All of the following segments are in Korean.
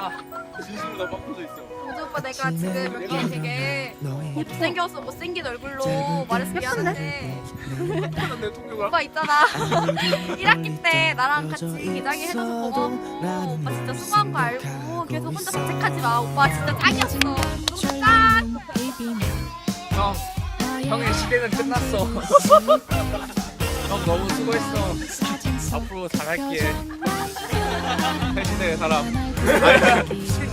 있다. 진심으로 나빵 터져 있어. 동주 오빠 내가 지금 여기 되게 못생겨서 못생긴 얼굴로 말해서 미안한데. 내 통역을 오빠 있잖아. 1학기 때 나랑 같이 기장이 해줘서 고마웠고 오빠 진짜 수고한 거 알고 계속 혼자 자책하지 마. 오빠 진짜 짱이었어. 너무 짱 형, 형의 시대는 끝났어. 형 너무 수고했어. 앞으로 잘할게. 대신에 사람.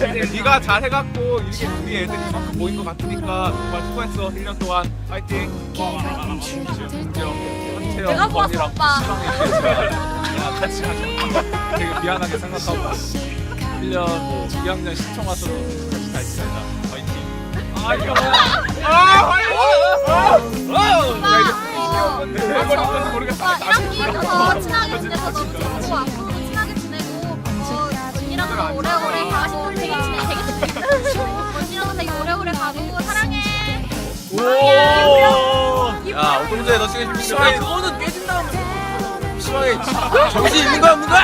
아니, 네가 잘 해갖고 이렇게 우리 애들이 이만큼 모인 것 같으니까 정말 수고했어. 1년 동안 파이팅. 내가 고맙어, 오빠. 야, 같이 하자. 되게 미안하게 생각하고 1년 2학년 시청 와서 같이 잘 지내자. 파이팅. 아 이거 아 파이팅. 아 내가 이 제왜 버렸는지 모르겠어. 오빠 1학기부터 친하게 지내서 너무 좋고 앞으로도 친하게 지내고 어, 언니랑도 오래오래 가고 되게 친해 되게 친해 언니랑도 되게 오래오래 가고 사랑해 야, 오동재 너 지금 시방에 그거는 깨진다면 시방에 정신 있는 거야, 뭔가?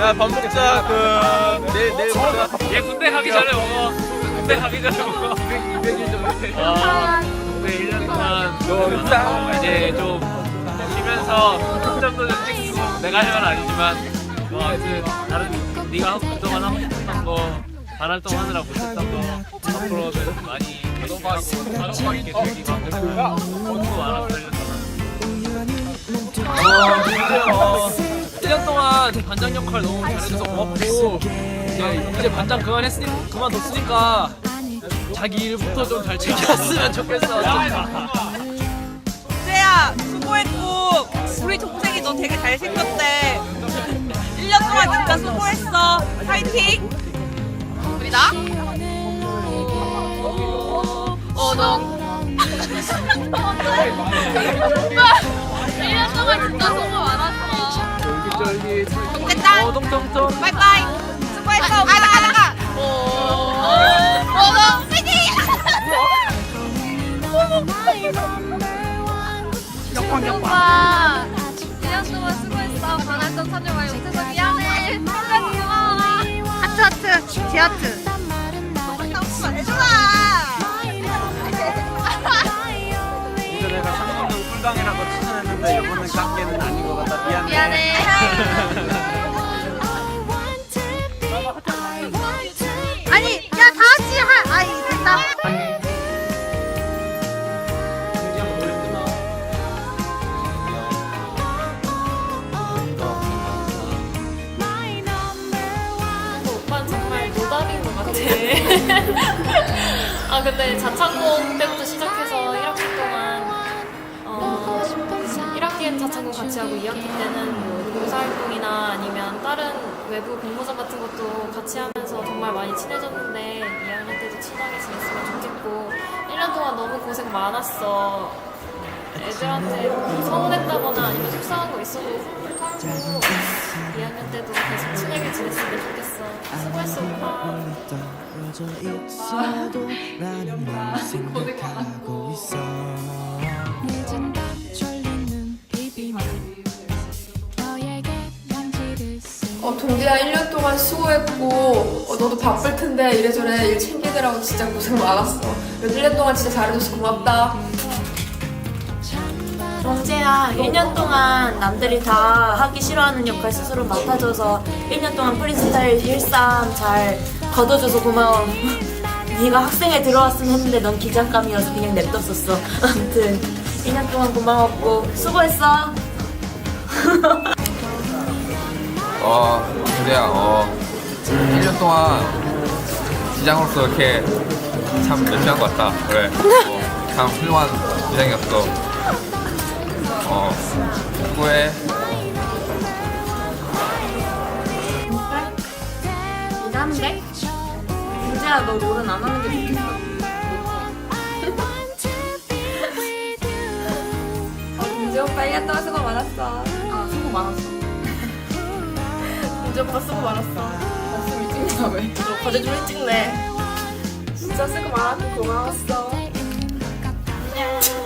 야, 밥 먹자. 그 내일 내일 보자. 얘 군대 가기 전에 먹어 군대 가기 전에 먹어 200일 전에. 아 군대 1년 동안 너 이제 좀 쉬면서 학점도 좀 찍고 내가 할건 아니지만 뭐 하여튼 다른 네가 하고- 그동안 하고 싶었던 거 반활동 하느라 못했던 거 앞으로는 많이 계속하고 가족 있게 즐기고 공부 많아서 1년 동안 어, 1년 동안 반장 역할 너무 잘해줘서 고맙고 이제, 이제 반장 그만했으니 그만뒀으니까 자기 일부터 좀 잘 챙겼으면 좋겠어. 쟤야 수고했고. 우리 동생이 너 되게 잘생겼대. 1년 동안 진짜 수고했어. 파이팅! 우리 나? 어너. 1년 동안 진짜 수고 많았어. 동대짱 어동동동 바이바이. 수고했어 가자 가자 가어 오빠 1년 동안 수고했어. 반환점 참여 많이 못해서 미안해 진짜 고마워 하트 하트. 제 하트. 이제 내가 상품은 꿀강이라고 추천했는데 이번엔 깡깨는 아닌 것 같다. 미안해. 미안해 같아. 아 근데 자창곡 때부터 시작해서 1학기 동안 어 1학기엔 자창곡 같이 하고 2학기 때는 뭐 봉사활동이나 아니면 다른 외부 공모전 같은 것도 같이 하면서 정말 많이 친해졌는데 2학년 때도 친하게 지냈으면 좋겠고 1년 동안 너무 고생 많았어. 애들한테 뭐 서운했다거나 아니면 속상한 거 있어도 2학년 때도 계속 친하게 지냈으면 좋겠어. 수고했어 오빠. 떨어져 있어도 나는 널 생각하고 있어 늦은 밤 졸리는 비비면 너에게 편지를 쓰 어, 동재야 1년 동안 수고했고 어, 너도 바쁠 텐데 이래저래 일 챙기느라고 진짜 고생 많았어. 1년 동안 진짜 잘해줘서 고맙다. 동재야, 1년 동안 남들이 다 하기 싫어하는 역할 스스로 맡아줘서 1년 동안 프리스타일 일상 잘 걷어줘서 고마워. 네가 학생에 들어왔으면 했는데 넌 기장감이어서 그냥 냅뒀었어. 아무튼 1년 동안 고마웠고 수고했어. 어, 근데야, 어, 1년 동안 기장으로서 이렇게 참 열심히 한 것 같다. 그래. 어, 참 훌륭한 기장이었어. 어, 수고해. 일하는데? 동재야, 너 롤은 안 하는 게 좋겠어. 동재 오빠 1년 동안 수고 많았어. 아, 수고 많았어. 동재 오빠 수고 많았어. 말씀 일찍 나 왜? 너 과제 좀 일찍 내. 진짜 수고 많았고 고마웠어.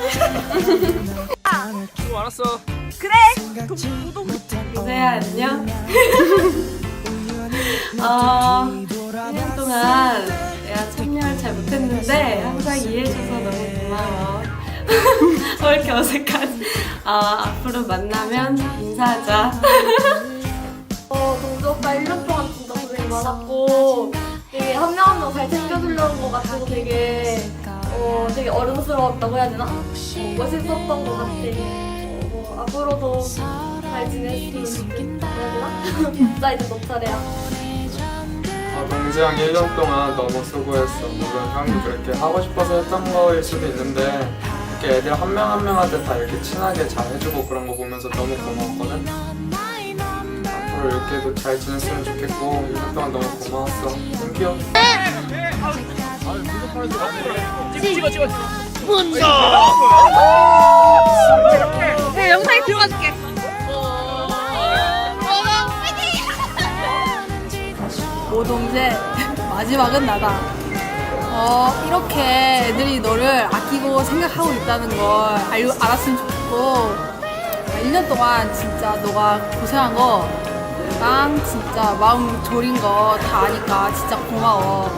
수 고 많았어 그래 동재야 안녕. 어, 1년 동안 내가 참여를 잘 못했는데 항상 이해해줘서 너무 고마워. 왜 이렇게 어색하지? 어, 앞으로 만나면 인사하자. 어, 동주 오빠 1년 동안 진짜 고생 많았고 되게 한명한명잘 챙겨주려는 것 같고 되게 어, 되게 어른스러웠다고 해야 되나? 어, 멋있었던 것 같아. 어, 뭐, 앞으로도 잘 지냈으면 좋겠다. 해야 되나? 나 이제 너 차례야. 아, 동지랑 1년 동안 너무 수고했어. 물론 형이 그렇게 하고 싶어서 했던 거일 수도 있는데 이렇게 애들 한 명 한 명한테 다 이렇게 친하게 잘 해주고 그런 거 보면서 너무 고마웠거든. 앞으로 이렇게도 잘 지냈으면 좋겠고 1년 동안 너무 고마웠어. 땡큐. 네, 영상에 들어가줄게. 오동재 마지막은 나다. 어 이렇게 애들이 너를 아끼고 생각하고 있다는 걸 알, 알았으면 좋겠고 1년 동안 진짜 너가 고생한 거랑 진짜 마음 졸인 거 다 아니까 진짜 고마워.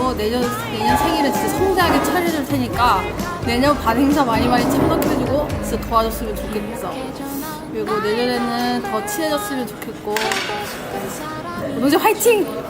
그리고 내년 내년 생일은 진짜 성대하게 차려줄 테니까 내년 반 행사 많이 많이 참석해주고 진짜 도와줬으면 좋겠어. 그리고 내년에는 더 친해졌으면 좋겠고. 오동재 화이팅!